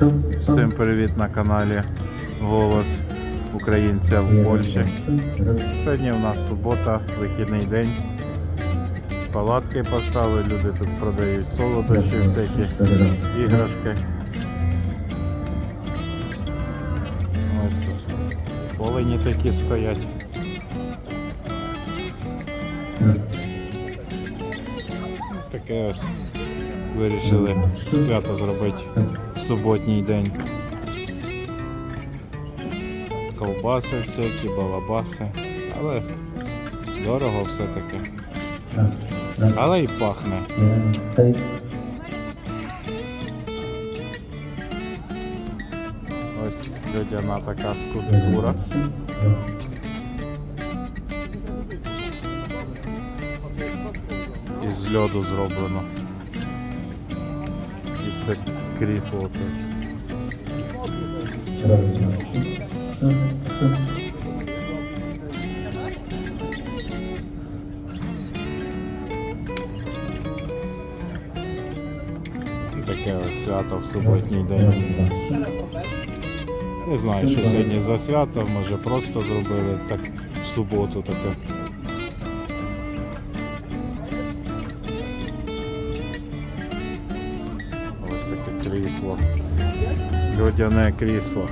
Всім привіт на каналі Голос Українця в Польщі. Сьогодні у нас субота, вихідний день. Палатки поставили, люди тут продають солодощі, всякі іграшки. Ось тут олені такі стоять. Таке ось вирішили свято зробити в суботній день. Ковбаси всякі, балабаси. Але дорого все-таки. Але й пахне. Ось людяна така скульптура. Із льоду зроблено. Це крісло теж. Таке ось свято в суботній день. Не знаю, що сьогодні за свято, може просто зробили так в суботу таке. Таке крісло. Людяне крісло.